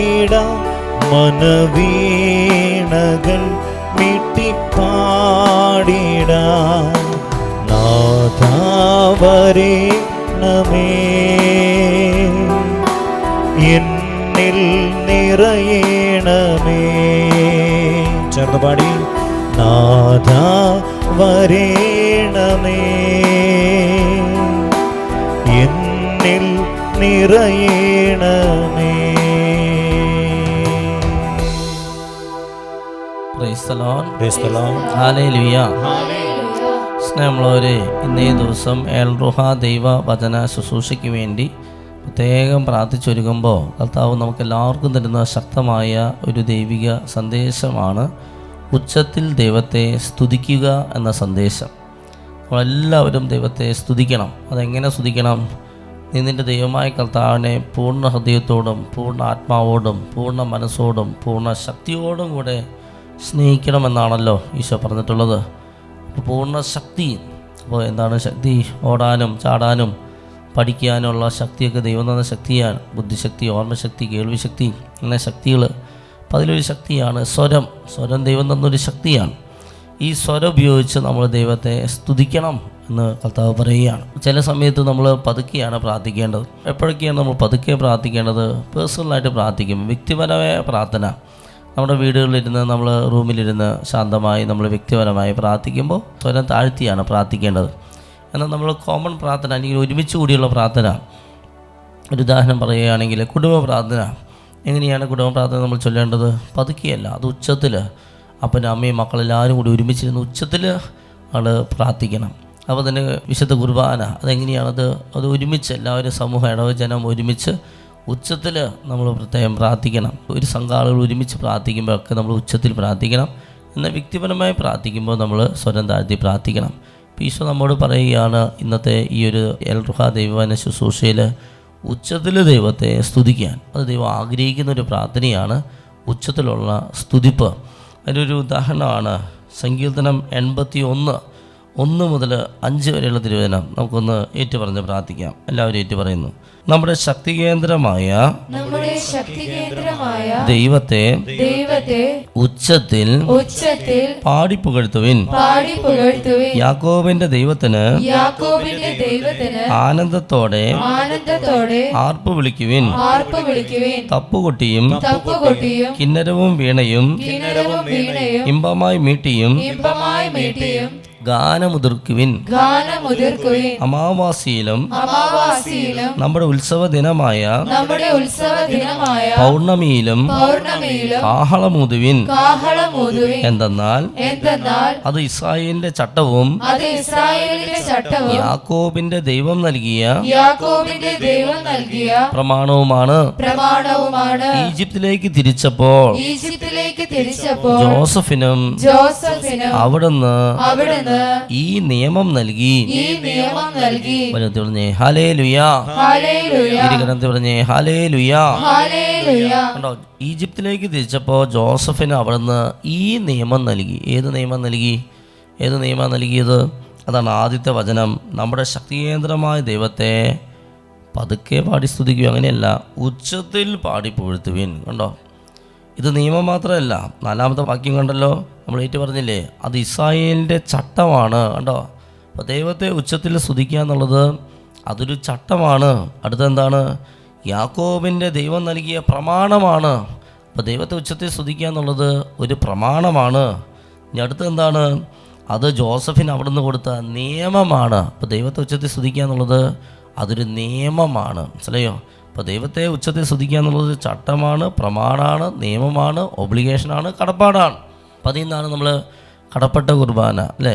പാടിട മനവീണകൾ മിട്ടിപ്പാടിട. നാഥാവരേ നമേ. എന്നിൽ നിറയണമേ. ചേർന്ന് പാടി. നാഥ എന്നിൽ നിറയണമേ. സ്നേഹമുള്ളവരെ ഇന്നേ ദിവസം ഏൽറുഹ ദൈവ വചന ശുശ്രൂഷയ്ക്ക് വേണ്ടി പ്രത്യേകം പ്രാർത്ഥിച്ചൊരുങ്ങുമ്പോൾ കർത്താവ് നമുക്ക് എല്ലാവർക്കും തരുന്ന ശക്തമായ ഒരു ദൈവിക സന്ദേശമാണ് ഉച്ചത്തിൽ ദൈവത്തെ സ്തുതിക്കുക എന്ന സന്ദേശം. നമ്മളെല്ലാവരും ദൈവത്തെ സ്തുതിക്കണം. അതെങ്ങനെ സ്തുതിക്കണം? നീ നിന്റെ ദൈവമായ കർത്താവിനെ പൂർണ ഹൃദയത്തോടും പൂർണ ആത്മാവോടും പൂർണ മനസ്സോടും പൂർണ ശക്തിയോടും കൂടെ സ്നേഹിക്കണമെന്നാണല്ലോ ഈശോ പറഞ്ഞിട്ടുള്ളത്. അപ്പോൾ പൂർണ ശക്തി. അപ്പോൾ എന്താണ് ശക്തി? ഓടാനും ചാടാനും പഠിക്കാനുള്ള ശക്തിയൊക്കെ ദൈവം തന്ന ശക്തിയാണ്. ബുദ്ധിശക്തി ഓർമ്മശക്തി കേൾവിശക്തി അങ്ങനെ ശക്തികൾ അപ്പം അതിലൊരു ശക്തിയാണ് സ്വരം. സ്വരം ദൈവം തന്നൊരു ശക്തിയാണ്. ഈ സ്വരം ഉപയോഗിച്ച് നമ്മൾ ദൈവത്തെ സ്തുതിക്കണം എന്ന് കർത്താവ് പറയുകയാണ്. ചില സമയത്ത് നമ്മൾ പതുക്കെയാണ് പ്രാർത്ഥിക്കേണ്ടത്. എപ്പോഴൊക്കെയാണ് നമ്മൾ പതുക്കെ പ്രാർത്ഥിക്കേണ്ടത്? പേഴ്സണലായിട്ട് പ്രാർത്ഥിക്കും. വ്യക്തിപരമായ പ്രാർത്ഥന. നമ്മുടെ വീടുകളിലിരുന്ന് നമ്മൾ റൂമിലിരുന്ന് ശാന്തമായി നമ്മൾ വ്യക്തിപരമായി പ്രാർത്ഥിക്കുമ്പോൾ സ്വരം താഴ്ത്തിയാണ് പ്രാർത്ഥിക്കേണ്ടത്. എന്നാൽ നമ്മൾ കോമൺ പ്രാർത്ഥന അല്ലെങ്കിൽ ഒരുമിച്ച് കൂടിയുള്ള പ്രാർത്ഥന ഒരു ഉദാഹരണം പറയുകയാണെങ്കിൽ കുടുംബ പ്രാർത്ഥന. എങ്ങനെയാണ് കുടുംബ പ്രാർത്ഥന നമ്മൾ ചൊല്ലേണ്ടത്? പതുക്കിയല്ല അത് ഉച്ചത്തിൽ അപ്പനും അമ്മയും മക്കളെല്ലാവരും കൂടി ഒരുമിച്ചിരുന്ന് ഉച്ചത്തിൽ ആണ് പ്രാർത്ഥിക്കണം. അപ്പോൾ തന്നെ വിശുദ്ധ കുർബാന അതെങ്ങനെയാണത്? അത് ഒരുമിച്ച് എല്ലാവരും സമൂഹ ഇടവ ജനം ഒരുമിച്ച് ഉച്ചത്തിൽ നമ്മൾ പ്രത്യേകം പ്രാർത്ഥിക്കണം. ഒരു സംഘാളുകൾ ഒരുമിച്ച് പ്രാർത്ഥിക്കുമ്പോഴൊക്കെ നമ്മൾ ഉച്ചത്തിൽ പ്രാർത്ഥിക്കണം. എന്നാൽ വ്യക്തിപരമായി പ്രാർത്ഥിക്കുമ്പോൾ നമ്മൾ സ്വരം താഴ്ത്തി പ്രാർത്ഥിക്കണം. ഈശോ നമ്മോട് പറയുകയാണ് ഇന്നത്തെ ഈ ഒരു എൽഹ ദൈവവന ശുശ്രൂഷയിൽ ഉച്ചത്തിൽ ദൈവത്തെ സ്തുതിക്കാൻ. അത് ദൈവം ആഗ്രഹിക്കുന്ന ഒരു പ്രാർത്ഥനയാണ് ഉച്ചത്തിലുള്ള സ്തുതിപ്പ്. അതിനൊരു ഉദാഹരണമാണ് സങ്കീർത്തനം എൺപത്തി ഒന്ന് ഒന്ന് മുതൽ അഞ്ച് വരെയുള്ള തിരുവചനം നമുക്കൊന്ന് ഏറ്റുപറഞ്ഞ് പ്രാർത്ഥിക്കാം. എല്ലാവരും ശക്തി കേന്ദ്രമായ നമ്മുടെ ശക്തി കേന്ദ്രമായ ദൈവത്തെ ദൈവത്തെ ഉച്ചത്തിൽ ഉച്ചത്തിൽ പാടിപ്പുകഴ്ത്തുവിൻ. പാടിപ്പുകഴ്ത്തുവിൻ. യാക്കോബിന്റെ ദൈവത്തിന് യാക്കോബിന്റെ ദൈവത്തിന് ആനന്ദത്തോടെ ആനന്ദത്തോടെ ആർപ്പ് വിളിക്കുവിൻ. ആർപ്പ് വിളിക്കുവിൻ. തപ്പുകൊട്ടിയും തപ്പുകൊട്ടിയും കിന്നരവും വീണയും കിന്നരവും വീണയും ഇമ്പമായി മീട്ടിയും ഇമ്പമായി മീട്ടിയും ഗാനമുതിർക്കുവിൻ. ഗാനമുതിർക്കുവിൻ. അമാവാസിയിലും അമാവാസിയിലും നമ്മുടെ ഉത്സവ ദിനമായ നമ്മുടെ ഉത്സവ ദിനമായ പൗർണമിയിലും പൗർണമിയിലും കാഹളമുതുവിൻ. കാഹളം എന്തെന്നാൽ എന്തെന്നാൽ അത് ഇസ്രായേലിന്റെ ചട്ടവും അത് ഇസ്രായേലിന്റെ ചട്ടവും യാക്കോബിന്റെ ദൈവം നൽകിയ യാക്കോബിന്റെ ദൈവം നൽകിയ പ്രമാണവുമാണ്. പ്രമാണവുമാണ്. ഈജിപ്തിലേക്ക് തിരിച്ചപ്പോൾ ഈജിപ്തിലേക്ക് തിരിച്ചപ്പോൾ ജോസഫിനും ജോസഫിനും അവിടുന്ന് അവിടുന്ന് ഈ നിയമം നൽകി. ഈ നിയമം നൽകി. വചനത്തിൽ പറഞ്ഞേ ഹലേ ലുയാ ഹാലേലുയ ഗ്രന്ഥത്തിൽ പറഞ്ഞേ ഹലേ ലുയാ ഹാലേലുയ കണ്ടോ ഈജിപ്തിലേക്ക് തിരിച്ചപ്പോൾ ജോസഫിന് അവിടുന്ന് ഈ നിയമം നൽകി. ഏത് നിയമം നൽകി? ഏത് നിയമം നൽകിയത്? അതാണ് ആദ്യത്തെ വചനം. നമ്മുടെ ശക്തികേന്ദ്രമായ ദൈവത്തെ പതുക്കെ പാടി സ്തുതിക്കുക അങ്ങനെയല്ല ഉച്ചത്തിൽ പാടി പുഴുത്തുവിൻ കണ്ടോ? ഇത് നിയമം മാത്രമല്ല. നാലാമത്തെ വാക്യം കണ്ടല്ലോ നമ്മൾ ഏറ്റു പറഞ്ഞില്ലേ? അത് ഇസ്രായേലിന്റെ ചട്ടമാണ് കണ്ടോ? അപ്പോൾ ദൈവത്തെ ഉച്ചത്തിൽ സ്തുതിക്കുക എന്നുള്ളത് അതൊരു ചട്ടമാണ്. അടുത്തെന്താണ് യാക്കോബിന്റെ ദൈവം നൽകിയ പ്രമാണമാണ്. അപ്പോൾ ദൈവത്തെ ഉച്ചത്തിൽ സ്തുതിക്കുക എന്നുള്ളത് ഒരു പ്രമാണമാണ്. ഇനി അടുത്ത് എന്താണ്? അത് ജോസഫിന് അവിടുന്ന് കൊടുത്ത നിയമമാണ്. അപ്പോൾ ദൈവത്തെ ഉച്ചത്തിൽ സ്തുതിക്കുക എന്നുള്ളത് അതൊരു നിയമമാണ്. മനസ്സിലായോ? അപ്പോൾ ദൈവത്തെ ഉച്ചത്തെ സ്തുതിക്കുക എന്നുള്ളത് ചട്ടമാണ് പ്രമാണമാണ് നിയമമാണ് ഒബ്ലിഗേഷനാണ് കടപ്പാടാണ്. അപ്പോൾ അതിൽ നിന്നാണ് നമ്മൾ കടപ്പെട്ട കുർബാന അല്ലേ?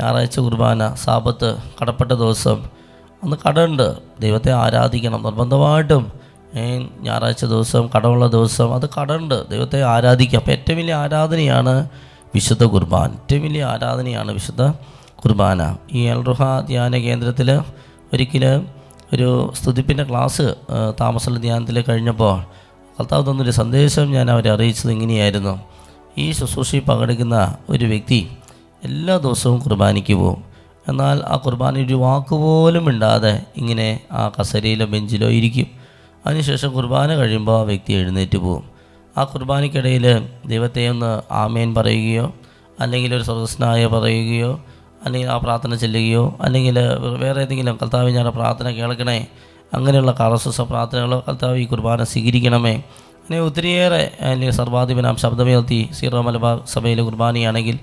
ഞായറാഴ്ച കുർബാന സാപത്ത് കടപ്പെട്ട ദിവസം. അന്ന് കടമുണ്ട്. ദൈവത്തെ ആരാധിക്കണം. നിർബന്ധമായിട്ടും ഞായറാഴ്ച ദിവസം കടമുള്ള ദിവസം അത് കടമുണ്ട്. ദൈവത്തെ ആരാധിക്കുക. അപ്പോൾ ഏറ്റവും വലിയ ആരാധനയാണ് വിശുദ്ധ കുർബാന. ഏറ്റവും വലിയ ആരാധനയാണ് വിശുദ്ധ കുർബാന. ഈ അൽറുഹ ധ്യാന കേന്ദ്രത്തിൽ ഒരിക്കൽ ഒരു സ്തുതിപ്പിന്റെ ക്ലാസ് താമസമുള്ള താമസ ധ്യാനത്തിൽ കഴിഞ്ഞപ്പോൾ കർത്താവ് തന്നൊരു സന്ദേശം ഞാൻ അവരെ അറിയിച്ചത് ഇങ്ങനെയായിരുന്നു. ഈ ശുശ്രൂഷയിൽ പങ്കെടുക്കുന്ന ഒരു വ്യക്തി എല്ലാ ദിവസവും കുർബാനയ്ക്ക് പോകും. എന്നാൽ ആ കുർബാന ഒരു വാക്കുപോലും ഇണ്ടാതെ ഇങ്ങനെ ആ കസരയിലോ ബെഞ്ചിലോ ഇരിക്കും. അതിനുശേഷം കുർബാന കഴിയുമ്പോൾ ആ വ്യക്തി എഴുന്നേറ്റ് പോകും. ആ കുർബാനയ്ക്കിടയിൽ ദൈവത്തെ ഒന്ന് ആമേൻ പറയുകയോ അല്ലെങ്കിൽ ഒരു സ്വർഗസ്നായ പറയുകയോ അല്ലെങ്കിൽ ആ പ്രാർത്ഥന ചെല്ലുകയോ അല്ലെങ്കിൽ വേറെ ഏതെങ്കിലും കർത്താവ് ഞാൻ പ്രാർത്ഥന കേൾക്കണേ അങ്ങനെയുള്ള കാലസ്വസ പ്രാർത്ഥനകളോ കർത്താവ് ഈ കുർബാന സ്വീകരിക്കണമേ. അങ്ങനെ ഒത്തിരിയേറെ അല്ലെങ്കിൽ സർവാധിപനാം ശബ്ദമേർത്തി സീറോ മലബാർ സഭയിലെ കുർബാനയാണെങ്കിൽ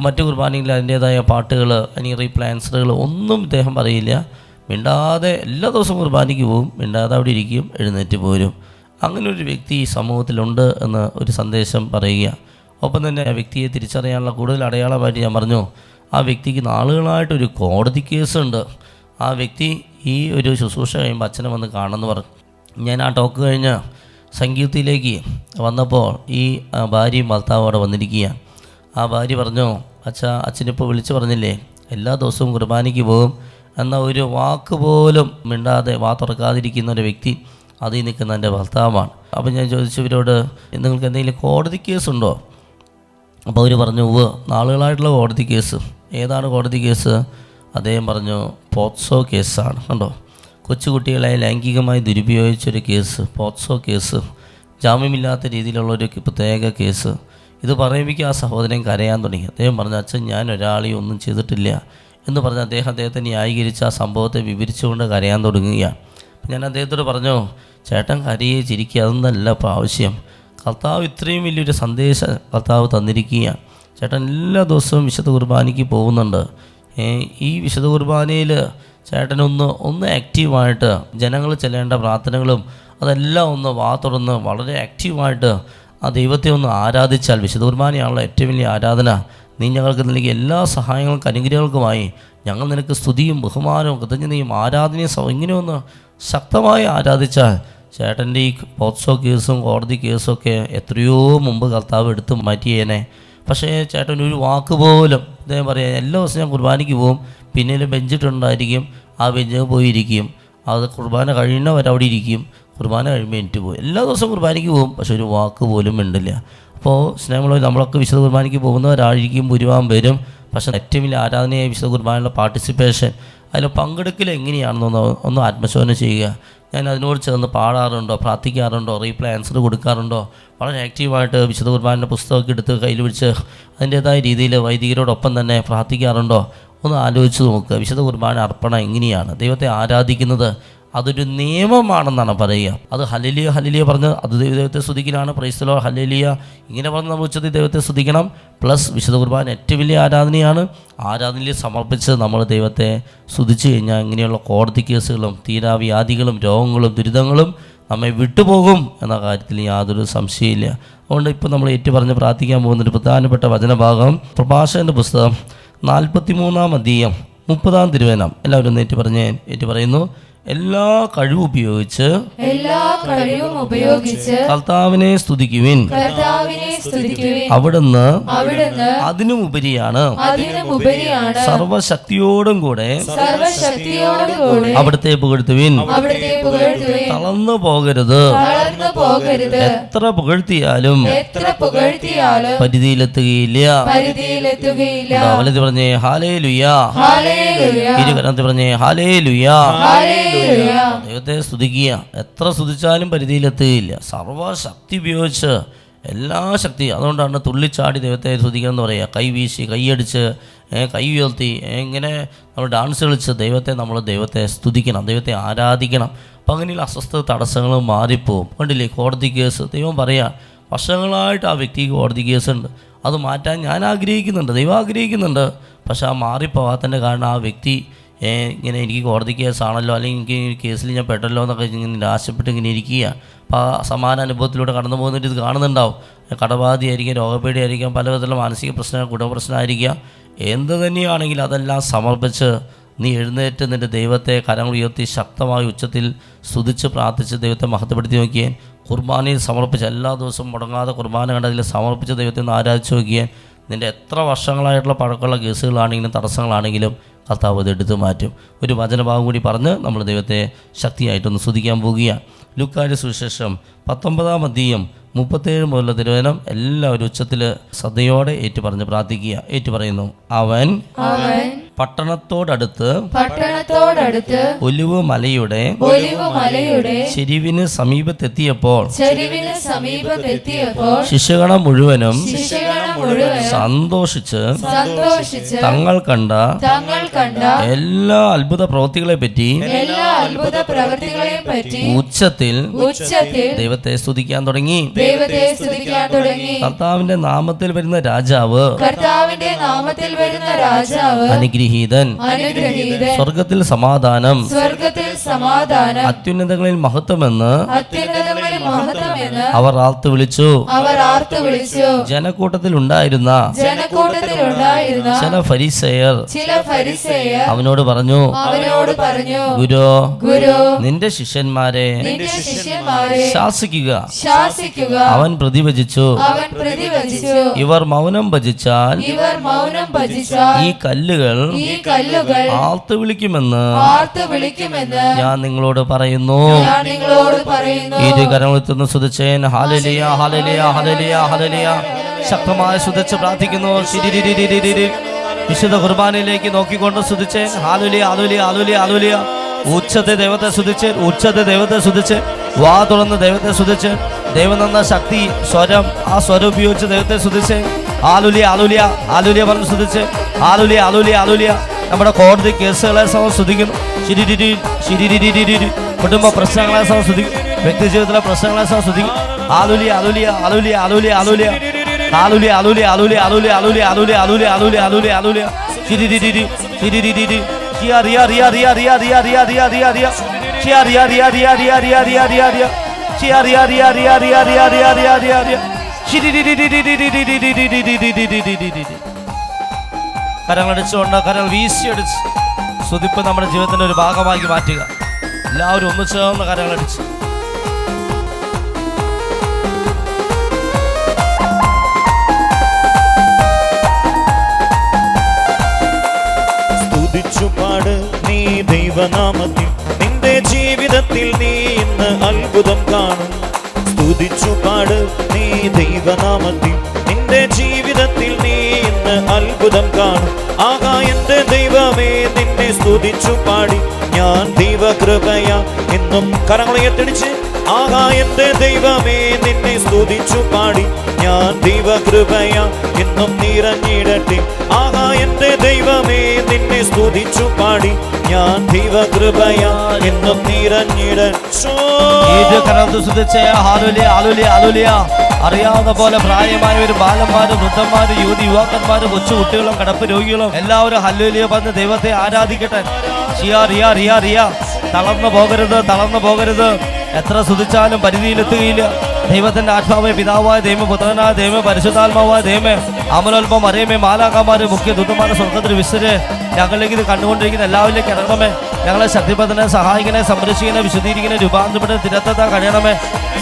മറ്റു കുർബാനയിൽ അതിന്റേതായ പാട്ടുകൾ അല്ലെങ്കിൽ റീപ്ലാൻസറുകൾ ഒന്നും ഇദ്ദേഹം പറയില്ല. മിണ്ടാതെ എല്ലാ ദിവസവും കുർബാനയ്ക്ക് പോവും. മിണ്ടാതെ അവിടെ ഇരിക്കും എഴുന്നേറ്റ് പോരും. അങ്ങനെ ഒരു വ്യക്തി സമൂഹത്തിലുണ്ട് എന്ന് ഒരു സന്ദേശം പറയുക. ഒപ്പം തന്നെ ആ വ്യക്തിയെ തിരിച്ചറിയാനുള്ള കൂടുതൽ അടയാളമായിട്ട് ഞാൻ പറഞ്ഞു. ആ വ്യക്തിക്ക് നാളുകളായിട്ടൊരു കോടതി കേസുണ്ട്. ആ വ്യക്തി ഈ ഒരു ശുശ്രൂഷ കഴിയുമ്പോൾ അച്ഛനെ വന്ന് കാണുമെന്ന് പറഞ്ഞു. ഞാൻ ആ ടോക്ക് കഴിഞ്ഞ് സംഗീതത്തിലേക്ക് വന്നപ്പോൾ ഈ ഭാര്യയും ഭർത്താവും അവിടെ വന്നിരിക്കുകയാണ്. ആ ഭാര്യ പറഞ്ഞു അച്ഛ അച്ഛനിപ്പോൾ വിളിച്ചു പറഞ്ഞില്ലേ എല്ലാ ദിവസവും കുർബാനയ്ക്ക് പോകും എന്ന ഒരു വാക്ക് പോലും മിണ്ടാതെ വാ തുറക്കാതിരിക്കുന്ന ഒരു വ്യക്തി അതിൽ നിൽക്കുന്ന എന്റെ ഭർത്താവാണ്. അപ്പോൾ ഞാൻ ചോദിച്ചവരോട് നിങ്ങൾക്ക് എന്തെങ്കിലും കോടതി കേസുണ്ടോ? അപ്പോൾ അവർ പറഞ്ഞു ഓ നാളുകളായിട്ടുള്ള കോടതി കേസ്. ഏതാണ് കോടതി കേസ്? അദ്ദേഹം പറഞ്ഞു പോക്സോ കേസാണ്. കണ്ടോ? കൊച്ചുകുട്ടികളെ ലൈംഗികമായി ദുരുപയോഗിച്ചൊരു കേസ് പോക്സോ കേസ്. ജാമ്യമില്ലാത്ത രീതിയിലുള്ള ഒരു പ്രത്യേക കേസ്. ഇത് പറയുമ്പോൾ ആ സഹോദരൻ കരയാൻ തുടങ്ങി. അദ്ദേഹം പറഞ്ഞു അച്ഛൻ ഞാൻ ഒരാളെയും ഒന്നും ചെയ്തിട്ടില്ല. എന്ന് പറഞ്ഞ് അദ്ദേഹം അദ്ദേഹത്തെ ന്യായീകരിച്ച് ആ സംഭവത്തെ വിവരിച്ചുകൊണ്ട് കരയാൻ തുടങ്ങുകയാണ്. ഞാൻ അദ്ദേഹത്തോട് പറഞ്ഞു ചേട്ടൻ കരയെ ചിരിക്കുക അതൊന്നല്ല ഇപ്പോൾ ആവശ്യം. കർത്താവ് ഇത്രയും വലിയൊരു സന്ദേശം കർത്താവ് തന്നിരിക്കുകയാണ്. ചേട്ടൻ എല്ലാ ദിവസവും വിശുദ്ധ കുർബാനയ്ക്ക് പോകുന്നുണ്ട്. ഈ വിശുദ്ധ കുർബാനയിൽ ചേട്ടനൊന്ന് ഒന്ന് ആക്റ്റീവായിട്ട് ജനങ്ങൾ ചെല്ലേണ്ട പ്രാർത്ഥനകളും അതെല്ലാം ഒന്ന് വാ തുറന്ന് വളരെ ആക്റ്റീവായിട്ട് ആ ദൈവത്തെ ഒന്ന് ആരാധിച്ചാൽ വിശുദ്ധ കുർബാനയാണല്ലോ ഏറ്റവും വലിയ ആരാധന. നീ ഞങ്ങൾക്ക് നൽകിയ എല്ലാ സഹായങ്ങൾക്കും അനുഗ്രഹങ്ങൾക്കുമായി ഞങ്ങൾ നിനക്ക് സ്തുതിയും ബഹുമാനവും കൃതജ്ഞതയും ആരാധനയും ഇങ്ങനെയൊന്ന് ശക്തമായി ആരാധിച്ചാൽ ചേട്ടന്റെ ഈ പോക്സോ കേസും കോടതി കേസും ഒക്കെ എത്രയോ മുമ്പ് കർത്താവ് എടുത്തു മാറ്റിയേനെ. പക്ഷേ ചേട്ടൻ ഒരു വാക്ക് പോലും അദ്ദേഹം പറയാം എല്ലാ ദിവസവും ഞാൻ കുർബാനയ്ക്ക് പോകും പിന്നീട് ബെഞ്ചിട്ടുണ്ടായിരിക്കും ആ ബെഞ്ചിൽ പോയിരിക്കും അത് കുർബാന കഴിയുന്നവർ അവിടെ ഇരിക്കും കുർബാന കഴിയുമ്പോൾ എനിക്ക് പോകും. എല്ലാ ദിവസവും കുർബാനയ്ക്ക് പോകും പക്ഷെ ഒരു വാക്ക് പോലും മിണ്ടില്ല. അപ്പോൾ സ്നേഹമുള്ള നമ്മളൊക്കെ വിശുദ്ധ കുർബാനയ്ക്ക് പോകുന്നവരായിരിക്കും ഭൂരിഭാഗം പേരും പക്ഷേ ഏറ്റവും വലിയ ആരാധനയായ വിശുദ്ധ കുർബാനയുടെ പാർട്ടിസിപ്പേഷൻ അതിൽ പങ്കെടുക്കൽ എങ്ങനെയാണെന്നൊന്ന് ഒന്ന് ആത്മശോധന ചെയ്യുക. ഞാൻ അതിനോട് ചേർന്ന് പാടാറുണ്ടോ പ്രാർത്ഥിക്കാറുണ്ടോ റീപ്ലൈ ആൻസർ കൊടുക്കാറുണ്ടോ? വളരെ ആക്റ്റീവായിട്ട് വിശുദ്ധ കുർബാനിന്റെ പുസ്തകമൊക്കെ എടുത്ത് കയ്യിൽ പിടിച്ച് അതിന്റേതായ രീതിയിൽ വൈദികരോടൊപ്പം തന്നെ പ്രാർത്ഥിക്കാറുണ്ടോ? ഒന്ന് ആലോചിച്ച് നോക്കുക വിശുദ്ധ കുർബാന അർപ്പണം എങ്ങനെയാണ്? ദൈവത്തെ ആരാധിക്കുന്നത് അതൊരു നിയമമാണെന്നാണ് പറയുക. അത് ഹലിലിയ ഹലിലിയ പറഞ്ഞ് അത് ദൈവത്തെ സ്തുതിക്കലാണ്. പ്രൈസ്തലോ ഹലിലിയ ഇങ്ങനെ പറഞ്ഞ് നമ്മൾ ഉച്ചത്തിൽ ദൈവത്തെ സ്തുതിക്കണം. പ്ലസ് വിശുദ്ധ കുർബാന ഏറ്റവും വലിയ ആരാധനയാണ്. ആരാധനയിൽ സമർപ്പിച്ച് നമ്മൾ ദൈവത്തെ സ്തുതിച്ചു കഴിഞ്ഞാൽ ഇങ്ങനെയുള്ള കോടതി കേസുകളും തീരാവ്യാധികളും രോഗങ്ങളും ദുരിതങ്ങളും നമ്മെ വിട്ടുപോകും എന്ന കാര്യത്തിൽ യാതൊരു സംശയമില്ല അതുകൊണ്ട് ഇപ്പോൾ നമ്മൾ ഏറ്റു പറഞ്ഞ് പ്രാർത്ഥിക്കാൻ പോകുന്നൊരു പ്രധാനപ്പെട്ട വചനഭാഗം പ്രഭാഷകന്റെ പുസ്തകം നാൽപ്പത്തി മൂന്നാം അധ്യയം മുപ്പതാം തിരുവേനം എല്ലാവരും ഒന്ന് ഏറ്റു പറഞ്ഞ് ഏറ്റു പറയുന്നു. എല്ലാ കഴിവും ഉപയോഗിച്ച് എല്ലാ കഴിവും ഉപയോഗിച്ച് കർത്താവിനെ സ്തുതിക്കുവിൻ. കർത്താവിനെ സ്തുതിക്കുവിൻ. അവിടുന്ന് അവിടുന്ന് അതിനും ഉപരിയാണ് അതിനും ഉപരിയാണ് സർവശക്തിയോടും കൂടെ സർവശക്തിയോടും കൂടെ അവിടുത്തെ പുകഴ്ത്തുവിൻ. അവിടുത്തെ പുകഴ്ത്തുവിൻ. തളർന്നു പോകരുത്. തളർന്നു പോകരുത്. എത്ര പുകഴ്ത്തിയാലും എത്ര പുകഴ്ത്തിയാലും പരിധിയിലെത്തുകയില്ല. പരിധിയിലെത്തുകയില്ല. അവലത്തി പറഞ്ഞേ ഹാലേ ലുയാ ഹാലേ ലുയാ ഇരുകരണത്തി പറഞ്ഞേ ഹാലേ ലുയാ ഹാലേ ദൈവത്തെ സ്തുതിക്കുക എത്ര സ്തുതിച്ചാലും പരിധിയിലെത്തുകയില്ല സർവശക്തി ഉപയോഗിച്ച് എല്ലാ ശക്തി അതുകൊണ്ടാണ് തുള്ളിച്ചാടി ദൈവത്തെ സ്തുതിക്കുക എന്ന് പറയുക കൈ വീശി കൈയടിച്ച് കൈ ഉയർത്തി എങ്ങനെ നമ്മൾ ഡാൻസ് കളിച്ച് ദൈവത്തെ നമ്മൾ ദൈവത്തെ സ്തുതിക്കണം ദൈവത്തെ ആരാധിക്കണം അപ്പം അങ്ങനെയുള്ള അസ്വസ്ഥ തടസ്സങ്ങൾ മാറിപ്പോവും കണ്ടില്ലേ കോടതി കേസ് ദൈവം പറയാം വർഷങ്ങളായിട്ട് ആ വ്യക്തിക്ക് കോടതി കേസുണ്ട് അത് മാറ്റാൻ ഞാൻ ആഗ്രഹിക്കുന്നുണ്ട് ദൈവം ആഗ്രഹിക്കുന്നുണ്ട് പക്ഷേ ആ മാറിപ്പോവാത്തതിന്റെ കാരണം ആ വ്യക്തി ഇങ്ങനെ എനിക്ക് കോടതി കേസാണല്ലോ അല്ലെങ്കിൽ എനിക്ക് കേസിൽ ഞാൻ പെട്ടല്ലോ എന്നൊക്കെ ഇങ്ങനെ ആശപ്പെട്ട് ഇങ്ങനെ ഇരിക്കുക. അപ്പോൾ ആ സമാന അനുഭവത്തിലൂടെ കടന്നു പോകുന്നിട്ട് ഇത് കാണുന്നുണ്ടാവും. കടബാധിയായിരിക്കാം രോഗപേടിയായിരിക്കാം പല വിധത്തിലുള്ള മാനസിക പ്രശ്നം കുടപ്രശ്നമായിരിക്കാം എന്ത് തന്നെയാണെങ്കിൽ അതെല്ലാം സമർപ്പിച്ച് നീ എഴുന്നേറ്റ് നിന്റെ ദൈവത്തെ കരങ്ങൾ ഉയർത്തി ശക്തമായ ഉച്ചത്തിൽ സ്തുതിച്ച് പ്രാർത്ഥിച്ച് ദൈവത്തെ മഹത്വപ്പെടുത്തി നോക്കിയാൽ കുർബാനയിൽ സമർപ്പിച്ച് എല്ലാ ദിവസവും മുടങ്ങാതെ കുർബാന കണ്ടതിൽ സമർപ്പിച്ച ദൈവത്തെ ഒന്ന് ആരാധിച്ച് നോക്കിയാൽ നിന്റെ എത്ര വർഷങ്ങളായിട്ടുള്ള പഴക്കമുള്ള കേസുകളാണെങ്കിലും തടസ്സങ്ങളാണെങ്കിലും കർത്താവ് അത് എടുത്തു മാറ്റും. ഒരു വചനഭാഗം കൂടി പറഞ്ഞ് നമ്മൾ ദൈവത്തെ ശക്തിയായിട്ടൊന്ന് സ്തുതിക്കാൻ പോവുകയാണ് ലുക്കാരി സുവിശേഷം പത്തൊമ്പതാം അധ്യയം മുപ്പത്തേഴ് മുതലുള്ള തിരുവചനം എല്ലാവരും ഉച്ചത്തിൽ ശ്രദ്ധയോടെ ഏറ്റുപറഞ്ഞ് പ്രാർത്ഥിക്കുക. ഏറ്റുപറയുന്നു അവൻ പട്ടണത്തോടടുത്ത് പട്ടണത്തോടടുത്ത് ഒലിവ് മലയുടെ ഒലിവ് മലയുടെ ചെരിവിന് സമീപത്തെത്തിയപ്പോൾ ചെരിവിന് സമീപത്തെത്തിയപ്പോൾ ശിശുഗണ മുഴുവനും ശിശുഗണ മുഴുവൻ സന്തോഷിച്ച് സന്തോഷിച്ച് തങ്ങൾ കണ്ട തങ്ങൾ കണ്ട എല്ലാ അത്ഭുത പ്രവൃത്തികളെ പറ്റി എല്ലാ അത്ഭുത പ്രവൃത്തികളെ പറ്റി ഉച്ചത്തിൽ ഉച്ചത്തിൽ ദൈവത്തെ സ്തുതിക്കാൻ തുടങ്ങി. ദൈവത്തെ സ്തുതിക്കാൻ തുടങ്ങി. കർത്താവിന്റെ നാമത്തിൽ വരുന്ന രാജാവ് കർത്താവിന്റെ നാമത്തിൽ വരുന്ന രാജാവ് അനുഗ്രഹ അനുഗ്രഹീതൻ. സ്വർഗത്തിൽ സമാധാനം. സ്വർഗത്തിൽ സമാധാനം. അത്യുന്നതങ്ങളിൽ മഹത്വമെന്ന് അത്യുന്നത അവർ ആർത്ത് വിളിച്ചു. അവർ ആർത്ത് വിളിച്ചു. ജനക്കൂട്ടത്തിൽ ഉണ്ടായിരുന്ന ജനക്കൂട്ടത്തിൽ ഉണ്ടായിരുന്ന ചില ഫരിസയർ ചില ഫരിസയർ അവനോട് പറഞ്ഞു അവനോട് പറഞ്ഞു ഗുരു ഗുരു നിന്റെ ശിഷ്യന്മാരെ ശിഷ്യന്മാരെ ശാസിക്കുക. ശാസിക്കുക. അവൻ പ്രതിവചിച്ചു. അവൻ പ്രതിവചിച്ചു. ഇവർ മൗനം ഭജിച്ചാൽ ഇവർ മൗനം ഭജിച്ചാൽ ഈ കല്ലുകൾ ഈ കല്ലുകൾ ആർത്ത് വിളിക്കുമെന്ന് ആർത്ത് വിളിക്കുമെന്ന് ഞാൻ നിങ്ങളോട് പറയുന്നു. ഞാൻ നിങ്ങളോട് പറയുന്നു. ഇരുകരം ഉയർത്തുന്നു സുതച്ചേൻ ഹാലലിയ ഹാലലിയ ഹാലലിയ ഹാലലിയ ശക്തമായ സുതച്ച് പ്രാർത്ഥിക്കുന്നു. വിശുദ്ധ കുർബാനയിലേക്ക് നോക്കിക്കൊണ്ട് സുധിച്ചേൻ ഹാലുലിയ ആലുലിയ ആലുലിയ ആലുലിയ ഉച്ചത്തെ ദൈവത്തെ സുധിച്ച് ഉച്ചത്തെ ദൈവത്തെ സുധിച്ച് വാ തുറന്ന് ദൈവത്തെ സുധിച്ച് ദൈവം തന്ന ശക്തി സ്വരം ആ സ്വരം ഉപയോഗിച്ച് ദൈവത്തെ സുധിച്ച് ആലുലിയ ആലുലിയ ആലുലിയ പറഞ്ഞ് സുധിച്ച് ആലുലിയ ആലുലിയ ആലുലിയ നമ്മുടെ കോടതി കേസുകളെ സമം സ്തുതിക്കുന്നു. ശിരിരി ശിരിരി കുടുംബ പ്രശ്നങ്ങളെ സമം സ്തുതിക്കുന്നു. വ്യക്തി ജീവിതത്തിലെ പ്രശ്നങ്ങളെ സ്തുതി ആലുലിയ ആലുലിയ ആലുലിയ ആലുലിയ ആലുലിയ ആലുലിയ ആലുലിയ ആലുലിയ ആലുലിയ ആലുലിയ ആലുലിയ ആലുലിയ ആലുലിയ ആലുലിയ ചിരി രി രി ചിരി ചിരി കരങ്ങളടിച്ചുകൊണ്ട് കരൾ വീശിയടിച്ച് സുതിപ്പ് നമ്മുടെ ജീവിതത്തിന്റെ ഒരു ഭാഗമാക്കി മാറ്റുക എല്ലാവരും ഒന്നു ചേർന്ന് കരങ്ങളടിച്ച് ദൈവനാമത്തിൽ നിന്റെ ജീവിതത്തിൽ നീ ഇന്ന് അത്ഭുതം കാണും. സ്തുതിച്ചു പാട് നീ ദൈവനാമത്തിൽ നിന്റെ ജീവിതത്തിൽ നീ ഇന്ന് അത്ഭുതം കാണും. ആകാ എന്റെ ദൈവമേ നിന്നെ സ്തുതിച്ചു പാടി. ഞാൻ ദൈവകൃപയ. എന്നും കരങ്ങളുയർത്തിടിച്ച് ആകാ എന്റെ ദൈവമേ നിന്നെ സ്തുതിച്ചു പാടി. ഞാൻ ദൈവകൃപയ എന്നും നിറഞ്ഞിടട്ടെ. ആകായത്തെ ദൈവമേ നിന്നെ സ്തുതിച്ചു പാടി. ഞാൻ ദൈവകൃപയ എന്നും നിറഞ്ഞിടച്ചോ അറിയാവുന്ന പോലെ പ്രായമായവരും ബാലന്മാരും വൃദ്ധന്മാരും യുവതി യുവാക്കന്മാരും കൊച്ചു കുട്ടികളും കിടപ്പ് രോഗികളും എല്ലാവരും ഹല്ലുലിയ പറഞ്ഞ് ദൈവത്തെ ആരാധിക്കട്ടെ. ഷിയ റിയ റിയ റിയ. തളർന്നു പോകരുത് തളർന്നു പോകരുത്. എത്ര സ്തുതിച്ചാലും പരിധിയിലെത്തുകയില്ല. ദൈവത്തിന്റെ ആത്മാവായ പിതാവായ ദൈവം പുത്രനായ ദൈവം പരിശുദ്ധാത്മാവായ ദൈവമേ അമലോൽപ്പം അറിയമേ മാലാക്കന്മാരെ മുഖ്യ ദൂതന്മാരെ സ്വർഗത്തിൽ വിശ്വര് ഞങ്ങളിലേക്ക് ഇത് കണ്ടുകൊണ്ടിരിക്കുന്ന എല്ലാവരിലേക്ക് ഇറങ്ങണമേ. ഞങ്ങളെ ശക്തിപഥനെ സഹായിക്കണേ സംരക്ഷിക്കണേ വിശദീകരിക്കണേ രൂപാന്തരപ്പെട്ട് തിരത്തെത്താൻ കഴിയണമേ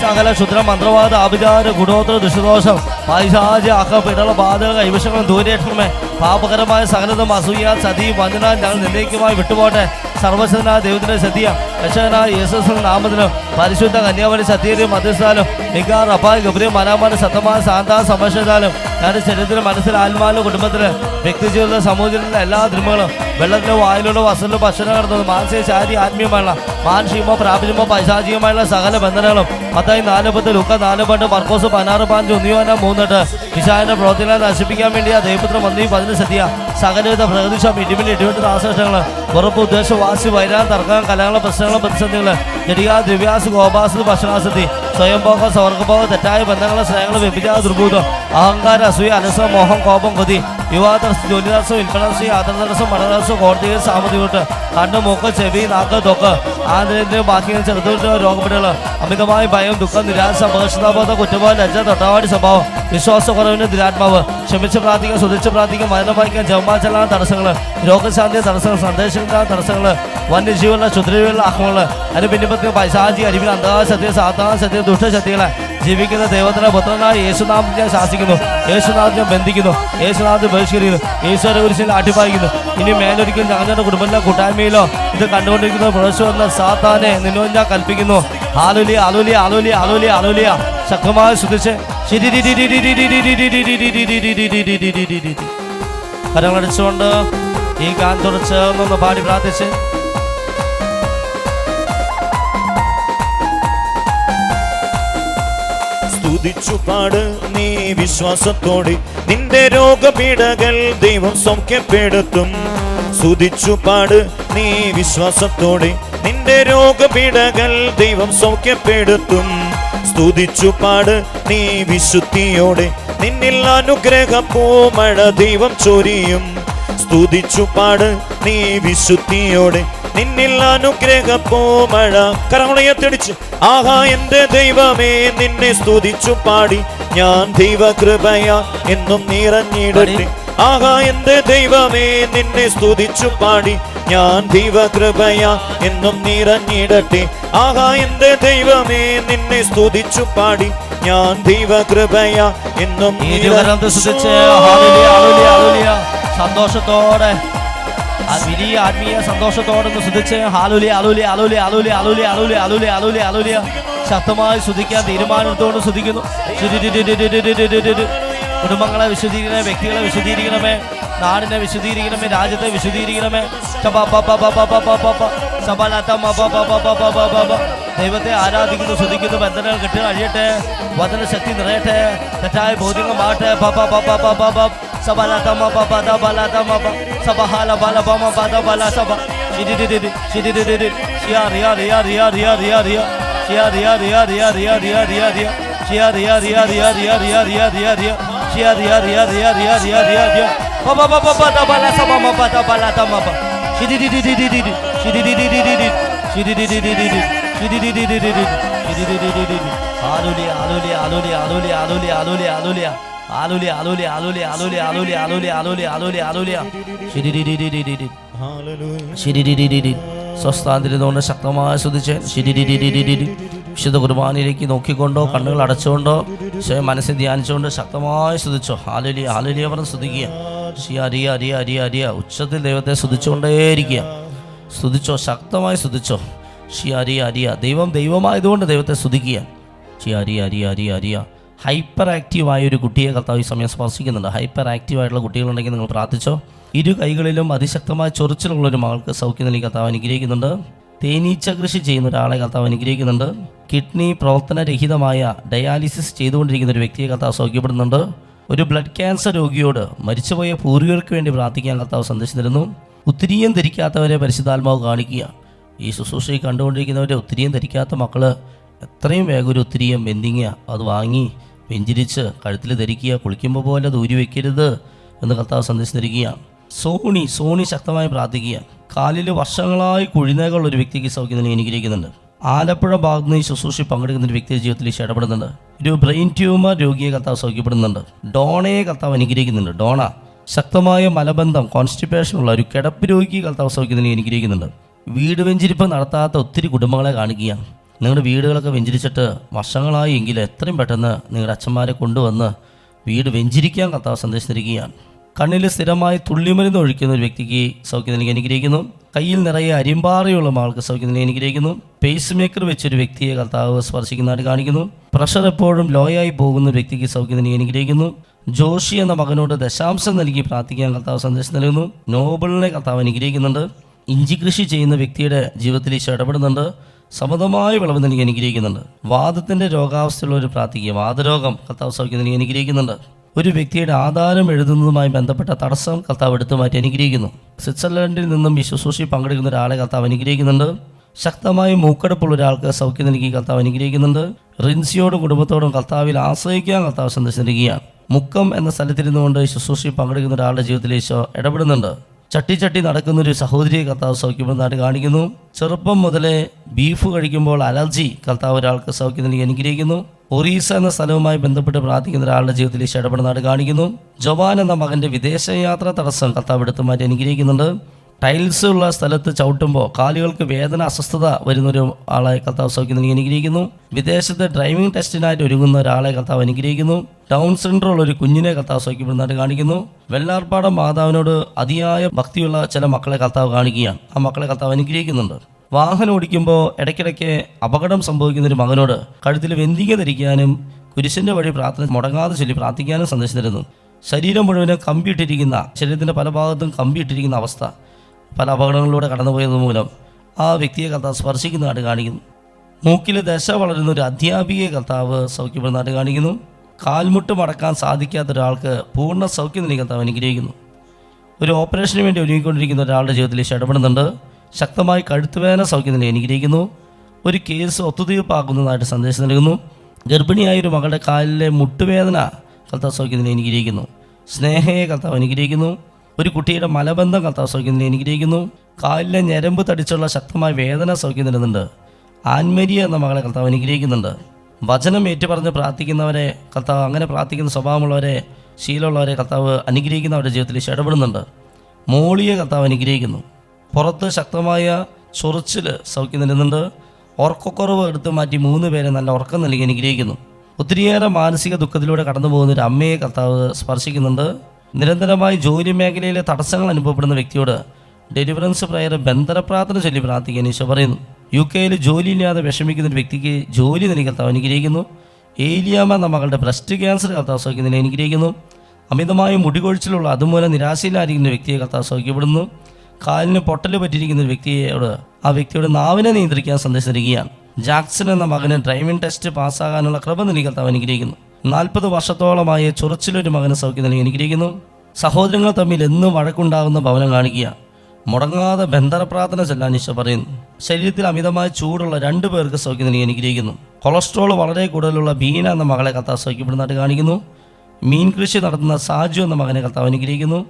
സകല ക്ഷുദ്ര മന്ത്രവാദ ആഭിചാര ഗുണോത്ര ദുഷ്ടദോഷം പൈശാചി അഹ പിടള ബാധക കൈവശങ്ങളും ദൂരേക്ഷണമേ പാപകരമായ സകലതും അസൂയ സതി വഞ്ചന ഞങ്ങൾ നിന്നേക്കുമായി വിട്ടുപോട്ടെ സർവശനായ ദൈവത്തിന്റെ സത്യ. രക്ഷകനായ യേശുസ് നാമത്തിലും പരിശുദ്ധ കന്യാമണി സത്യരും മധ്യസ്ഥാനം നിഗാർ അപ്പായ ഗബ്രിയും മനാമാന സത്യമായ ശാന്ത സംരക്ഷണത്താലും ഞങ്ങളുടെ ശരീരത്തിലും മനസ്സിൽ ആത്മാവിലും വ്യക്തി വ്യക്തിജീവിതത്തിലും സമൂഹത്തിലുള്ള എല്ലാ ധർമ്മങ്ങളും വെള്ളത്തിലും വായിലുള്ള വസ്തുവിലും ഭക്ഷണം കിടന്നത് മാനസിക ശാരി ആത്മീയമായുള്ള മാനുഷികമോ പ്രാപഞ്ചമോ പൈശാചികമായുള്ള സകല ബന്ധനങ്ങളും പത്തായി നാല് പത്ത് ലുക്ക മർക്കോസ് പതിനാറ് ഒന്നിയോന വിശാലിന്റെ പ്രവർത്തികളെ നശിപ്പിക്കാൻ വേണ്ടി ആ ദൈവപുത്രം വന്നി പതിന് സത്യ. സകലവിധ പ്രകൃതിശം ഇടിമിൽ ഇടിവിട്ട് നാശനഷ്ടങ്ങൾ ഉറപ്പ് ഉദ്ദേശ വാസി വൈരാൻ തർക്കം കലകളെ പ്രശ്നങ്ങൾ പ്രതിസന്ധികൾ ജടിക ദ്രവ്യാസ് ഗോപാസ് ഭക്ഷണാസതി സ്വയംഭോഗം സ്വർഗഭോഗം തെറ്റായ ബന്ധങ്ങളെ സ്നേഹങ്ങൾ വ്യഭിചാര ദുർഭൂതം അഹങ്കാര അസൂയ അനസ മോഹം കോപം കൊതി യുവാതടസ്സം ജോലിദാസ് വിൽപ്പനടസ്സം യാത്രാതടസ്സം മരണതടസ്സം കോടതി സാമ്പത്തിക കണ്ണ് മൂക്ക് ചെവി നാക്ക് തൊക്ക് ആന്തരിക ബാക്കി ചെറുതുകൊണ്ട് രോഗപ്പെട്ടുകൾ അമിതമായ ഭയം ദുഃഖം നിരാശ അപകർഷതാബോധ കുറ്റബോധ ലജ്ജ തൊട്ടാവാടി സ്വഭാവം വിശ്വാസക്കുറവിന് ദുരാത്മാവ് ക്ഷമിച്ച് പ്രാർത്ഥിക്കാൻ സുധിച്ച് മരണം വായിക്കാൻ ജന്മാചലന തടസ്സങ്ങൾ രോഗശാന്തി തടസ്സങ്ങൾ സന്ദേശങ്ങളുടെ തടസ്സങ്ങൾ വന്യജീവനുള്ള ശുദ്രജീവനുള്ള ആക്രമണങ്ങൾ അതിന് പിന്നിപ്പത്തിന് പൈശാചി അരിവിൽ സത്യ സാധാരണ സത്യ ദുഷ്ടശക്തികളെ ജീവിക്കുന്ന ദൈവത്തിന്റെ പുത്രനായ യേശുനാഥം ഞാൻ ശാസിക്കുന്നു ഞാൻ ബന്ധിക്കുന്നു യേശുനാഥ് ബഹിഷ്കരിക്കുന്നു ഈശ്വര കുരിശിൽ ആട്ടിപ്പായിക്കുന്നു ഇനി മേലൊരിക്കൽ ഞങ്ങളുടെ കുടുംബത്തിലെ കൂട്ടായ്മയിലോ ഇത് കണ്ടുകൊണ്ടിരിക്കുന്ന പ്രദേശം എന്ന സാത്താനെ നിന്നോട് ഞാൻ കൽപ്പിക്കുന്നു ആലുലി ആലുലിയ ആലുലിയ ആലുലിയ ആലുലിയ ശക്തമായി ശ്രദ്ധിച്ച് കരങ്ങളടിച്ചുകൊണ്ട് ഈ ഗാൻ തുടച്ച് ഒന്ന് പാടി പ്രാർത്ഥിച്ച് സ്തുതിച്ചു പാട് നീ വിശ്വാസത്തോടെ നിന്റെ രോഗപീഠകൾ ദൈവം സൗഖ്യപ്പെടുത്തും. സ്തുതിച്ചു പാട് നീ വിശ്വാസത്തോടെ നിന്റെ രോഗപീഠകൾ ദൈവം സൗഖ്യപ്പെടുത്തും. സ്തുതിച്ചു പാട് നീ വിശുദ്ധിയോടെ നിന്നിൽ അനുഗ്രഹ പൂമഴ ദൈവം ചൊരിയും. സ്തുതിച്ചു പാട് നീ വിശുദ്ധിയോടെ നിന്നിൽ അനുഗ്രഹ പൂമഴ കരമുണയത്തടിച്ച് ആഹാ എന്റെ ദൈവമേ നിന്നെ സ്തുതിച്ചു പാടി. ഞാൻ ദൈവകൃപയ എന്നും നിറഞ്ഞിടട്ടെ. ആഹാ എന്റെ ദൈവമേ നിന്നെ സ്തുതിച്ചു പാടി. ഞാൻ ദൈവകൃപയ എന്നും നിറഞ്ഞിടട്ടെ. ആഹാ എന്റെ ദൈവമേ നിന്നെ സ്തുതിച്ചു പാടി. ഞാൻ ദൈവകൃപയ എന്നും സന്തോഷത്തോടെ വലിയ ആത്മീയ സന്തോഷത്തോടെ ഒന്ന് ശ്രദ്ധിച്ച് hallelujah hallelujah hallelujah hallelujah hallelujah hallelujah hallelujah hallelujah hallelujah ശക്തമായി ശ്രദ്ധിക്കാൻ തീരുമാനത്തോട് ശ്രദ്ധിക്കുന്നു കുടുംബങ്ങളെ വിശദീകരിക്കണമേ വ്യക്തികളെ വിശദീകരിക്കണമേ നാടിനെ വിശദീകരിക്കണമേ രാജ്യത്തെ വിശദീകരിക്കണമേ ദൈവത്തെ ആരാധിക്കുന്നു ശ്രദ്ധിക്കുന്നു ബന്ധനങ്ങൾ അഴിയട്ടെ വചന ശക്തി നിറയട്ടെ തെറ്റായ ബോധ്യങ്ങൾ മാറട്ടെ Sabala dama baba dabala dama ba Sabahala bala bama bada bala saba Şidi di di di şidi di di di Şiyar yar yar yar yar yar yar Şiyar yar yar yar yar yar yar yar Şiyar yar yar yar yar yar yar yar yar Şiyar yar yar yar yar yar yar yar Baba baba bada bala saba ma bada bala dama ba Şidi di di di di di di Şidi di di di di di Şidi di di di di di Şidi di di di di di Şidi di di di di di Aleluya aleluya aleluya aleluya aleluya aleluya ആലുലിയ ആലുലിയ ആലുലിയ ആലുലിയ ആലുലിയ ആലുലിയ ആലുലിയ ആലുലിയ ആലുലിയ ശിരിരിരിരിരി സ്വസ്ഥാന്തിരുന്നുകൊണ്ട് ശക്തമായി ശ്രദ്ധിച്ച്. ശിരിരിരിരിരിരി വിശുദ്ധ കുർബാനയിലേക്ക് നോക്കിക്കൊണ്ടോ കണ്ണുകൾ അടച്ചുകൊണ്ടോ മനസ്സിൽ ധ്യാനിച്ചുകൊണ്ട് ശക്തമായി ശ്രദ്ധിച്ചോ. ആലുലിയ ആലുലിയ പറഞ്ഞ് ശ്രദ്ധിക്കുക. Xi അരിയ അരിയ അരിയ അരിയ ഉച്ചത്തിൽ ദൈവത്തെ ശ്രദ്ധിച്ചുകൊണ്ടേയിരിക്കുക. സ്തുതിച്ചോ ശക്തമായി സ്തുതിച്ചോ ഷി അരിയ അരിയ ദൈവം ദൈവമായതുകൊണ്ട് ദൈവത്തെ സ്തുതിക്കുക ഷി അരിയ അരിയ അരിയ അരിയ ഹൈപ്പർ ആക്റ്റീവായ ഒരു കുട്ടിയെ കർത്താവ് ഈ സമയം സ്പർശിക്കുന്നുണ്ട്. ഹൈപ്പർ ആക്റ്റീവായിട്ടുള്ള കുട്ടികളുണ്ടെങ്കിൽ നിങ്ങൾ പ്രാർത്ഥിച്ചോ. ഇരു കൈകളിലും അതിശക്തമായ ചൊറിച്ചിലുള്ള ഒരു മകൾക്ക് സൗഖ്യം നൽകി കർത്താവ് അനുഗ്രഹിക്കുന്നുണ്ട്. തേനീച്ച കൃഷി ചെയ്യുന്ന ഒരാളെ കർത്താവ് അനുഗ്രഹിക്കുന്നുണ്ട്. കിഡ്നി പ്രവർത്തനരഹിതമായ ഡയാലിസിസ് ചെയ്തുകൊണ്ടിരിക്കുന്ന ഒരു വ്യക്തിയെ കർത്താവ് സൗഖ്യപ്പെടുന്നുണ്ട് ഒരു ബ്ലഡ് ക്യാൻസർ രോഗിയോട് മരിച്ചുപോയ പൂർവികർക്ക് വേണ്ടി പ്രാർത്ഥിക്കാൻ കർത്താവ് സന്ദേശം തരുന്നു ഒത്തിരിയും ധരിക്കാത്തവരെ പരിശുദ്ധാത്മാവ് കാണിക്കുക. ഈ ശുശ്രൂഷയിൽ കണ്ടുകൊണ്ടിരിക്കുന്നവരെ ഒത്തിരിയും ധരിക്കാത്ത മക്കൾ എത്രയും വേഗം ഒരു ഒത്തിരിയും എന്തിങ്ങുക? അത് വാങ്ങി വെഞ്ചിരിച്ച് കഴുത്തിൽ ധരിക്കുക കുളിക്കുമ്പോൾ പോലെ ദൂരി വെക്കരുത് എന്ന് കർത്താവ് സന്ദേശം തരിക സോണി സോണി ശക്തമായി പ്രാർത്ഥിക്കുക കാലിൽ വർഷങ്ങളായി കുഴിനേകളുള്ള ഒരു വ്യക്തിക്ക് സൗഖ്യം അനുഗ്രഹിക്കുന്നുണ്ട്. ആലപ്പുഴ ഭാഗത്ത് നിന്ന് ശുശ്രൂഷ പങ്കെടുക്കുന്ന ഒരു വ്യക്തിയുടെ ജീവിതത്തിൽ ഇഷ്ടപ്പെടുന്നുണ്ട് ഒരു ബ്രെയിൻ ട്യൂമർ രോഗിയെ കർത്താവ് സൗഖ്യപ്പെടുന്നുണ്ട്. ഡോണയെ കർത്താവ് അനുഗ്രഹിക്കുന്നുണ്ട്. ഡോണ ശക്തമായ മലബന്ധം കോൺസ്റ്റിപ്പേഷൻ ഉള്ള ഒരു കിടപ്പ് രോഗിക്ക് കർത്താവ് സൗഖ്യത്തിന് അനുഗ്രഹിക്കുന്നുണ്ട്. വീട് വെഞ്ചിരിപ്പ് നടത്താത്ത ഒത്തിരി കുടുംബങ്ങളെ കാണിക്കുകയാണ് നിങ്ങളുടെ വീടുകളൊക്കെ വെഞ്ചരിച്ചിട്ട് വർഷങ്ങളായി എങ്കിൽ എത്രയും പെട്ടെന്ന് നിങ്ങളുടെ അച്ഛന്മാരെ കൊണ്ടുവന്ന് വീട് വെഞ്ചരിക്കാൻ കർത്താവ് സന്ദേശം കണ്ണിൽ സ്ഥിരമായി തുള്ളിമരുന്ന് ഒഴിക്കുന്ന ഒരു വ്യക്തിക്ക് സൗഖ്യം നൽകി അനുഗ്രഹിക്കുന്നു കയ്യിൽ നിറയെ അരിമ്പാറയുള്ള ആൾക്ക് സൗഖ്യം നൽകി അനുഗ്രഹിക്കുന്നു പേസ് മേക്കർ വെച്ചൊരു വ്യക്തിയെ കർത്താവ് സ്പർശിക്കുന്നതായിട്ട് കാണിക്കുന്നു. പ്രഷർ എപ്പോഴും ലോയായി പോകുന്ന വ്യക്തിക്ക് സൗഖ്യം നൽകി അനുഗ്രഹിക്കുന്നു ജോഷി എന്ന മകനോട് ദശാംശം നൽകി പ്രാർത്ഥിക്കാൻ കർത്താവ് സന്ദേശം നൽകുന്നു. നോബലിനെ കർത്താവ് അനുഗ്രഹിക്കുന്നുണ്ട്. ഇഞ്ചി കൃഷി ചെയ്യുന്ന വ്യക്തിയുടെ ജീവിതത്തിൽ ഈശോ ഇടപെടുന്നുണ്ട്. സമതമായ വിളവ് നൽകി അനുഗ്രഹിക്കുന്നുണ്ട്. രോഗാവസ്ഥയുള്ള ഒരു പ്രാർത്ഥിക്കുക. വാദരോഗം കർത്താവ് സൗഖ്യം നൽകി അനുഗ്രഹിക്കുന്നുണ്ട്. ഒരു വ്യക്തിയുടെ ആധാരം എഴുതുന്നതുമായി ബന്ധപ്പെട്ട തടസ്സം കർത്താവ് എടുത്തു മാറ്റി അനുഗ്രഹിക്കുന്നു. സ്വിറ്റ്സർലൻഡിൽ നിന്നും ഈ ശുശ്രൂഷി പങ്കെടുക്കുന്ന ഒരാളെ കർത്താവ് അനുഗ്രഹിക്കുന്നുണ്ട്. ശക്തമായ മൂക്കടപ്പുള്ള ഒരാൾക്ക് സൗഖ്യം നൽകി കർത്താവ് അനുഗ്രഹിക്കുന്നുണ്ട്. റിൻസിയോടും കുടുംബത്തോടും കർത്താവിൽ ആശ്രയിക്കാൻ കർത്താവ് സന്ദർശിച്ചിരിക്കുകയാണ് മുക്കം എന്ന സ്ഥലത്തിരുന്നുകൊണ്ട് ശുശ്രൂഷി പങ്കെടുക്കുന്ന ഒരാളുടെ ജീവിതത്തിൽ ഈശോ ഇടപെടുന്നുണ്ട്. ചട്ടി ചട്ടി നടക്കുന്ന ഒരു സഹോദരിയെ കർത്താവ് സൗഖ്യപ്പെടുന്നതായിട്ട് കാണിക്കുന്നു. ചെറുപ്പം മുതലേ ബീഫ് കഴിക്കുമ്പോൾ അലർജി കർത്താവ് ഒരാൾക്ക് സൗഖ്യം നൽകി അനുഗ്രഹിക്കുന്നു. ഒറീസ എന്ന സ്ഥലവുമായി ബന്ധപ്പെട്ട് പ്രാർത്ഥിക്കുന്ന ഒരാളുടെ ജീവിതത്തിൽ ഇഷ്ടപ്പെടുന്നതായിട്ട് കാണിക്കുന്നു. ജവാൻ എന്ന മകന്റെ വിദേശയാത്ര തടസ്സം കർത്താവ് എടുത്തു മാറ്റി അനുഗ്രഹിക്കുന്നുണ്ട്. ടൈൽസ് ഉള്ള സ്ഥലത്ത് ചവിട്ടുമ്പോൾ കാലുകൾക്ക് വേദന അസ്വസ്ഥത വരുന്നൊരു ആളെ കർത്താവ് സൗഖ്യം നൽകി അനുഗ്രഹിക്കുന്നു. വിദേശത്ത് ഡ്രൈവിംഗ് ടെസ്റ്റിനായിട്ട് ഒരുങ്ങുന്ന ഒരാളെ കർത്താവ് അനുഗ്രഹിക്കുന്നു. ഡൗൺ സിൻഡ്രോം ഉള്ള ഒരു കുഞ്ഞിനെ കർത്താവ് സൗഖ്യപ്പെടുന്നതായിട്ട് കാണിക്കുന്നു. വെള്ളാർപ്പാടം മാതാവിനോട് അതിയായ ഭക്തിയുള്ള ചില മക്കളെ കർത്താവ് കാണിക്കുകയാണ്. ആ മക്കളെ കർത്താവ് അനുഗ്രഹിക്കുന്നുണ്ട്. വാഹനം ഓടിക്കുമ്പോൾ ഇടയ്ക്കിടയ്ക്ക് അപകടം സംഭവിക്കുന്ന ഒരു മകനോട് കഴുത്തിൽ വെന്തിക ധരിക്കാനും കുരിശിന്റെ വഴി പ്രാർത്ഥന മുടങ്ങാതെ ചൊല്ലി പ്രാർത്ഥിക്കാനും സന്ദേശം തരുന്നു. ശരീരം മുഴുവനും കമ്പിയിട്ടിരിക്കുന്ന ശരീരത്തിന്റെ പല ഭാഗത്തും കമ്പിയിട്ടിരിക്കുന്ന അവസ്ഥ. പല അപകടങ്ങളിലൂടെ കടന്നുപോയത് മൂലം ആ വ്യക്തിയെ കർത്താവ് സ്പർശിക്കുന്നതായിട്ട് കാണിക്കുന്നു. മൂക്കിലെ ദശ വളരുന്ന ഒരു അധ്യാപികയെ കർത്താവ് സൗഖ്യപ്പെടുന്നതായിട്ട് കാണിക്കുന്നു. കാൽമുട്ട് മടക്കാൻ സാധിക്കാത്ത ഒരാൾക്ക് പൂർണ സൗഖ്യം നൽകി കർത്താവ് അനുഗ്രഹിക്കുന്നു. ഒരു ഓപ്പറേഷന് വേണ്ടി ഒരുങ്ങിക്കൊണ്ടിരിക്കുന്ന ഒരാളുടെ ജീവിതത്തിൽ ഇഷ്ടപ്പെടുന്നുണ്ട് ശക്തമായി കഴുത്തുവേദന സൗഖ്യം നൽകി അനുഗ്രഹിക്കുന്നു. ഒരു കേസ് ഒത്തുതീർപ്പാക്കുന്നതായിട്ട് സന്ദേശം നൽകുന്നു. ഗർഭിണിയായ ഒരു മകളുടെ കാലിലെ മുട്ടുവേദന കർത്താവ് സൗഖ്യം നൽകി അനുഗ്രഹിക്കുന്നു. സ്നേഹയെ കർത്താവ് അനുഗ്രഹിക്കുന്നു. ഒരു കുട്ടിയുടെ മലബന്ധം കർത്താവ് സൗഖ്യം എനിക്കിരിക്കുന്നു കാലിലെ ഞരമ്പ് തടിച്ചുള്ള ശക്തമായ വേദന സൗഖ്യം തരുന്നുണ്ട് ആൻമരിയ എന്ന മകളെ കർത്താവ് അനുഗ്രഹിക്കുന്നുണ്ട്. വചനം ഏറ്റുപറഞ്ഞ് പ്രാർത്ഥിക്കുന്നവരെ കർത്താവ് അങ്ങനെ പ്രാർത്ഥിക്കുന്ന സ്വഭാവമുള്ളവരെ ശീലമുള്ളവരെ കർത്താവ് അനുഗ്രഹിക്കുന്നവരുടെ ജീവിതത്തിൽ ഈശോ ഇടപെടുന്നുണ്ട്. മോളിയെ കർത്താവ് അനുഗ്രഹിക്കുന്നു. പുറത്ത് ശക്തമായ ചൊറിച്ചിൽ സൗഖ്യം നൽകുന്നുണ്ട് ഉറക്കക്കുറവ് എടുത്തു മാറ്റി മൂന്ന് പേരെ നല്ല ഉറക്കം നൽകി അനുഗ്രഹിക്കുന്നു. ഒത്തിരിയേറെ മാനസിക ദുഃഖത്തിലൂടെ കടന്നു പോകുന്ന ഒരു അമ്മയെ കർത്താവ് സ്പർശിക്കുന്നുണ്ട്. നിരന്തരമായി ജോലി മേഖലയിലെ തടസ്സങ്ങൾ അനുഭവപ്പെടുന്ന വ്യക്തിയോട് ഡെലിവറൻസ് പ്രയർ ബന്ധന പ്രാർത്ഥന ചൊല്ലി പ്രാർത്ഥിക്കാൻ ഈശോ പറയുന്നു. യു കെയിൽ ജോലിയില്ലാതെ വിഷമിക്കുന്ന ഒരു വ്യക്തിക്ക് ജോലി നൽകി കർത്താവ് അനുഗ്രഹിക്കുന്നു. ഏലിയാമ എന്ന മകളുടെ ബ്രസ്റ്റ് ക്യാൻസർ കർത്താവ് സൗഖ്യത്തിന് അനുഗ്രഹിക്കുന്നു. അമിതമായ മുടികൊഴിച്ചിലുള്ള അതുമൂലം നിരാശയിലായിരിക്കുന്ന വ്യക്തിയെ കർത്താവ് സൗഖ്യപ്പെടുന്നു. കാലിന് പൊട്ടൽ പറ്റിയിരിക്കുന്ന ഒരു വ്യക്തിയോട് ആ വ്യക്തിയുടെ നാവിനെ നിയന്ത്രിക്കാൻ സന്ദേശം തരികയാണ് ജാക്സൺ എന്ന മകന് ഡ്രൈവിംഗ് ടെസ്റ്റ് പാസ്സാകാനുള്ള കൃപ നൽകി കർത്താവ് അനുഗ്രഹിക്കുന്നു. നാൽപ്പത് വർഷത്തോളമായി ചൊറിച്ചിലൊരു മകന് സൗഖ്യം നൽകി എനിക്കിരിക്കുന്നു. സഹോദരങ്ങൾ തമ്മിൽ എന്നും വഴക്കുണ്ടാകുന്ന ഭവനം കാണിക്കുക. മുടങ്ങാതെ ബന്ധന പ്രാർത്ഥന ചെല്ലാൻ ഈശോ പറയുന്നു. ശരീരത്തിൽ അമിതമായ ചൂടുള്ള രണ്ടു പേർക്ക് സൗഖ്യം നൽകി എനിക്കിരിക്കുന്നു. കൊളസ്ട്രോൾ വളരെ കൂടുതലുള്ള ബീന എന്ന മകളെ കത്താവ് സൗഖ്യപ്പെടുന്നതായിട്ട് കാണിക്കുന്നു. മീൻ കൃഷി നടത്തുന്ന സാജു എന്ന മകനെ കത്താവ് അനുഗ്രഹിക്കുന്നു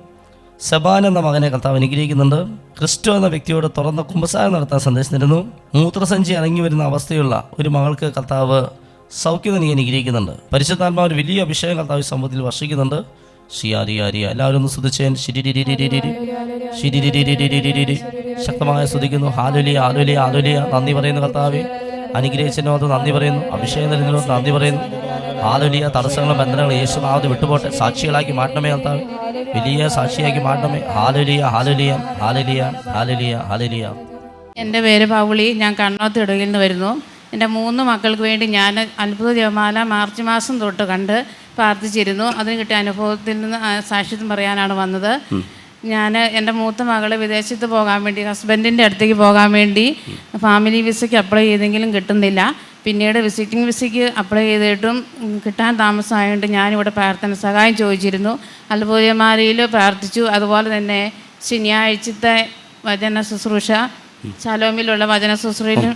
സെബാൻ എന്ന മകനെ കർത്താവ് അനുഗ്രഹിക്കുന്നുണ്ട് ക്രിസ്റ്റോ എന്ന വ്യക്തിയോട് തുറന്ന കുമ്പസാരം നടത്താൻ സന്ദേശം തരുന്നു. മൂത്രസഞ്ചി ഇറങ്ങി വരുന്ന അവസ്ഥയുള്ള ഒരു മകൾക്ക് കർത്താവ് സൗഖ്യം നീ അനുഗ്രഹിക്കുന്നുണ്ട്. പരിശുദ്ധാത്മാവ് ഒരു വലിയ അഭിഷേകം കർത്താവ് സമൂഹത്തിൽ വർഷിക്കുന്നുണ്ട്. ഷിയാരി ആരി എല്ലാവരും ഒന്ന് ശ്രദ്ധിച്ചേൻ ശക്തമായ സ്തുതിക്കുന്നു ഹാലുലിയ ആലുലിയ ആലുലിയ നന്ദി പറയുന്നു കർത്താവെ. അനുഗ്രഹിച്ചതിനോട് നന്ദി പറയുന്നു. അഭിഷേകം തരുന്നതിനോട് നന്ദി പറയുന്നു. ആലുലിയ തടസ്സങ്ങളും ബന്ധനങ്ങളും യേശുനാഥ് വിട്ടുപോട്ടെ. സാക്ഷികളാക്കി മാറ്റണമേ കർത്താവ്. വലിയ സാക്ഷിയാക്കി മാറ്റണമേ. Hallelujah hallelujah hallelujah hallelujah hallelujah. എന്റെ പേര് പാവുളി. ഞാൻ കണ്ണോത്ത് ഇടയിൽ നിന്ന് വരുന്നു. എന്റെ മൂന്ന് മക്കൾക്ക് വേണ്ടി ഞാൻ അത്ഭുത ജപമാല മാർച്ച് മാസം തൊട്ട് കണ്ട് പ്രാർത്ഥിച്ചിരുന്നു. അതിന് കിട്ടിയ അനുഭവത്തിൽ നിന്ന് സാക്ഷ്യം പറയാനാണ് വന്നത്. ഞാൻ എന്റെ മൂത്ത മകൾ വിദേശത്ത് പോകാൻ വേണ്ടി ഹസ്ബൻഡിന്റെ അടുത്തേക്ക് പോകാൻ വേണ്ടി ഫാമിലി വിസയ്ക്ക് അപ്ലൈ ചെയ്തെങ്കിലും കിട്ടുന്നില്ല. പിന്നീട് വിസിറ്റിംഗ് വിസയ്ക്ക് അപ്ലൈ ചെയ്തിട്ടും കിട്ടാൻ താമസമായതുകൊണ്ട് ഞാനിവിടെ പ്രാർത്ഥന സഹായം ചോദിച്ചിരുന്നു. അത്ഭുതമാലയിൽ പ്രാർത്ഥിച്ചു. അതുപോലെ തന്നെ ശനിയാഴ്ചത്തെ വചന ശുശ്രൂഷ ശലോമിലുള്ള വചന ശുശ്രൂഷയിലും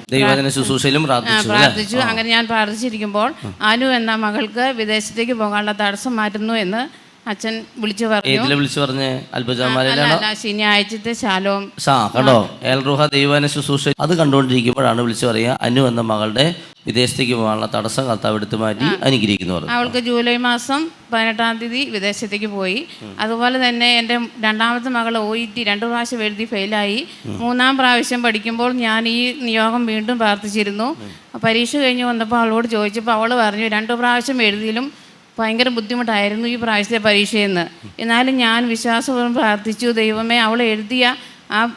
ശുശ്രൂഷയിലും? പ്രാർത്ഥിച്ചു അങ്ങനെ ഞാൻ പ്രാർത്ഥിച്ചിരിക്കുമ്പോൾ അനു എന്ന മകൾക്ക് വിദേശത്തേക്ക് പോകാനുള്ള തടസ്സം മാറ്റുന്നു എന്ന് അച്ഛൻ വിളിച്ചു പറഞ്ഞു. വിളിച്ചു പറഞ്ഞ്? അല്ല അത്ഭുതമാലയിലാണോ അല്ല ശനിയാഴ്ചത്തെ ശാലോം. കണ്ടോ? ഏൽറുഹ ദൈവാന ശുശ്രൂഷ അത് കണ്ടുകൊണ്ടിരിക്കുമ്പോഴാണ് വിളിച്ചു പറയുക അനു എന്ന മകളുടെ വിദേശത്തേക്ക് പോകാനുള്ള തടസ്സം കർത്താവ് എടുത്തു മാറ്റി അനുഗ്രഹിക്കുന്നു പറഞ്ഞു. അവൾക്ക് ജൂലൈ മാസം പതിനെട്ടാം തീയതി വിദേശത്തേക്ക് പോയി. അതുപോലെ തന്നെ എന്റെ രണ്ടാമത്തെ മകൾ ഒ ഇ ടി രണ്ട് പ്രാവശ്യം എഴുതി ഫെയിലായി. മൂന്നാം പ്രാവശ്യം പഠിക്കുമ്പോൾ ഞാൻ ഈ നിയോഗം വീണ്ടും പ്രാർത്ഥിച്ചിരുന്നു. പരീക്ഷ കഴിഞ്ഞ് വന്നപ്പോൾ അവളോട് ചോദിച്ചപ്പോൾ അവൾ പറഞ്ഞു രണ്ട് പ്രാവശ്യം എഴുതിയിലും ഭയങ്കര ബുദ്ധിമുട്ടായിരുന്നു ഈ പ്രാവശ്യത്തെ പരീക്ഷയെന്ന്. എന്നാലും ഞാൻ വിശ്വാസപൂർവം പ്രാർത്ഥിച്ചു ദൈവമേ അവൾ എഴുതിയ ആ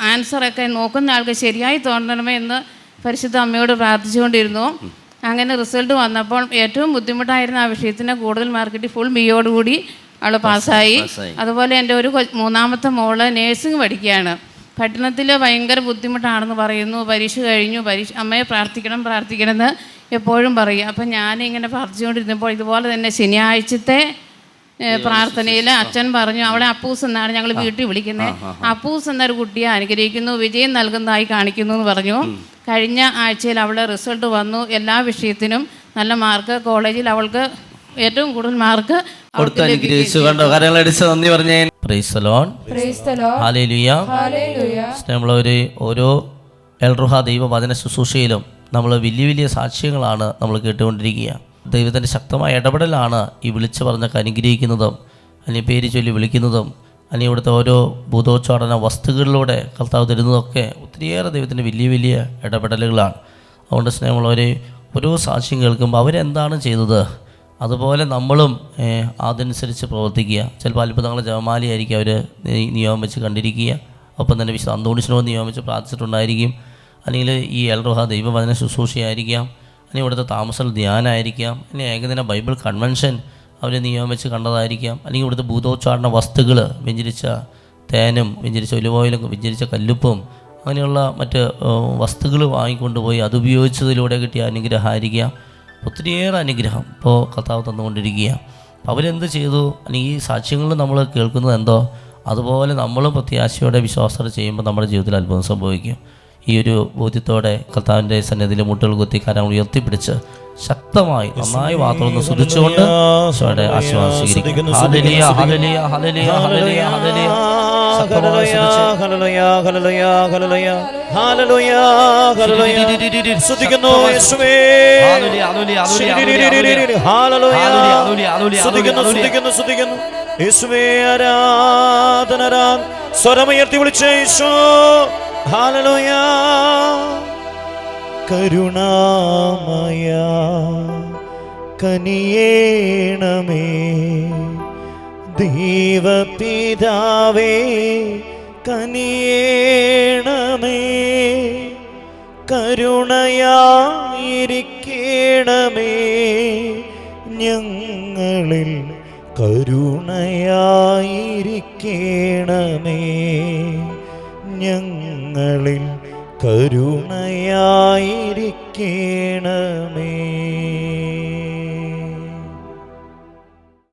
ആൻസറൊക്കെ നോക്കുന്ന ആൾക്ക് ശരിയായി തോന്നണമേ എന്ന് പരിശുദ്ധ അമ്മയോട് പ്രാർത്ഥിച്ചുകൊണ്ടിരുന്നു. അങ്ങനെ റിസൾട്ട് വന്നപ്പോൾ ഏറ്റവും ബുദ്ധിമുട്ടായിരുന്ന ആ വിഷയത്തിന് കൂടുതൽ മാർക്കിട്ട് ഫുൾ ബിയോടുകൂടി അവൾ പാസ്സായി. പാസ്സായി. അതുപോലെ എന്റെ ഒരു മൂന്നാമത്തെ മോൾ നേഴ്സിംഗ് പഠിക്കുകയാണ്. പഠനത്തിൽ ഭയങ്കര ബുദ്ധിമുട്ടാണെന്ന് പറയുന്നു. പരീക്ഷ കഴിഞ്ഞു. പരീക്ഷ അമ്മയെ പ്രാർത്ഥിക്കണം പ്രാർത്ഥിക്കണം എന്ന് എപ്പോഴും പറയും. അപ്പം ഞാനിങ്ങനെ പറഞ്ഞുകൊണ്ടിരുന്നപ്പോൾ ഇതുപോലെ തന്നെ ശനിയാഴ്ചത്തെ പ്രാർത്ഥനയിൽ അച്ഛൻ പറഞ്ഞു അവിടെ അപ്പൂസ് എന്നാണ് ഞങ്ങൾ വീട്ടിൽ വിളിക്കുന്നത് അപ്പൂസ് എന്നൊരു കുട്ടിയെ അനുഗ്രഹിക്കുന്നു വിജയം നൽകുന്നതായി കാണിക്കുന്നു എന്ന് പറഞ്ഞു. കഴിഞ്ഞ ആഴ്ചയിൽ അവളെ റിസൾട്ട് വന്നു. എല്ലാ വിഷയത്തിനും നല്ല മാർക്ക്. കോളേജിൽ അവൾക്ക് ഏറ്റവും കൂടുതൽ മാർക്ക് കൊടുത്ത് അനുഗ്രഹിച്ചു. കണ്ടോ? നന്ദി പറഞ്ഞേ. നമ്മളൊരു ഓരോ എൽറുഹ ദൈവവചന ശുശ്രൂഷയിലും നമ്മൾ വലിയ വലിയ സാക്ഷ്യങ്ങളാണ് നമ്മൾ കേട്ടുകൊണ്ടിരിക്കുക. ദൈവത്തിന്റെ ശക്തമായ ഇടപെടലാണ് ഈ വിളിച്ചു പറഞ്ഞൊക്കെ അനുഗ്രഹിക്കുന്നതും അല്ലെങ്കിൽ പേര് ചൊല്ലി വിളിക്കുന്നതും അല്ലെങ്കിൽ ഇവിടുത്തെ ഓരോ ഭൂതോച്ചാടന വസ്തുക്കളിലൂടെ കർത്താവ് തരുന്നതൊക്കെ ഒത്തിരിയേറെ ദൈവത്തിന്റെ വലിയ വലിയ ഇടപെടലുകളാണ്. അതുകൊണ്ട് സ്നേഹമുള്ളവരെ ഓരോ സാക്ഷ്യം കേൾക്കുമ്പോൾ അവരെന്താണ് ചെയ്തത്? അതുപോലെ നമ്മളും അതനുസരിച്ച് പ്രവർത്തിക്കുക. ചിലപ്പോൾ അത്ഭുതങ്ങളെ ജപമാലയായിരിക്കും അവർ നിയമം വെച്ച് കണ്ടിരിക്കുക. ഒപ്പം തന്നെ വിശുദ്ധ അന്തോണിസിനോട് നിയമം വെച്ച് പ്രാർത്ഥിച്ചിട്ടുണ്ടായിരിക്കും. അല്ലെങ്കിൽ ഈ എൽറുഹ ദൈവവചന ശുശ്രൂഷയായിരിക്കാം അല്ലെങ്കിൽ ഇവിടുത്തെ താമസ ധ്യാനമായിരിക്കാം അല്ലെങ്കിൽ ഏകദിന ബൈബിൾ കൺവെൻഷൻ അവർ നിയമം വെച്ച് കണ്ടതായിരിക്കാം അല്ലെങ്കിൽ ഇവിടുത്തെ ഭൂതോച്ചാരണ വസ്തുക്കൾ വ്യഞ്ചരിച്ച തേനും വ്യഞ്ചരിച്ച ഒലിവോയിലും വ്യഞ്ചരിച്ച കല്ലുപ്പും അങ്ങനെയുള്ള മറ്റ് വസ്തുക്കൾ വാങ്ങിക്കൊണ്ടുപോയി അതുപയോഗിച്ചതിലൂടെ കിട്ടിയ അനുഗ്രഹമായിരിക്കാം. ഒത്തിരിയേറെ അനുഗ്രഹം ഇപ്പോൾ കർത്താവ് തന്നുകൊണ്ടിരിക്കുക അപ്പോൾ അവരെന്ത് ചെയ്തു? അല്ലെങ്കിൽ ഈ സാക്ഷ്യങ്ങൾ നമ്മൾ കേൾക്കുന്നത് എന്തോ? അതുപോലെ നമ്മളും പ്രത്യാശയോടെ വിശ്വാസത്തോടെ ചെയ്യുമ്പോൾ നമ്മുടെ ജീവിതത്തിൽ അത്ഭുതം സംഭവിക്കും. ഈ ഒരു ബോധ്യത്തോടെ കർത്താവിന്റെ സന്നിധിയിൽ മുട്ടുകൾ കുത്തി കരം ഉയർത്തിപ്പിടിച്ച് ശക്തമായി നന്നായി വാർത്തകളൊന്ന് സ്തുതിച്ചുകൊണ്ട് ഈശോയുടെ ആശീർവാദം സ്വീകരിക്കും. സ്വരമുയർത്തി വിളിച്ച യേശു. ഹാലലോയ കരുണാമയ കനിയേണമേ. ദൈവപിതാവേ കനിയേണമേ. കരുണയായിരിക്കണമേ. ഞങ്ങളിൽ കരുണയായിരിക്കണമേ. ഞങ്ങളിൽ കരുണയായിരിക്കണമേ.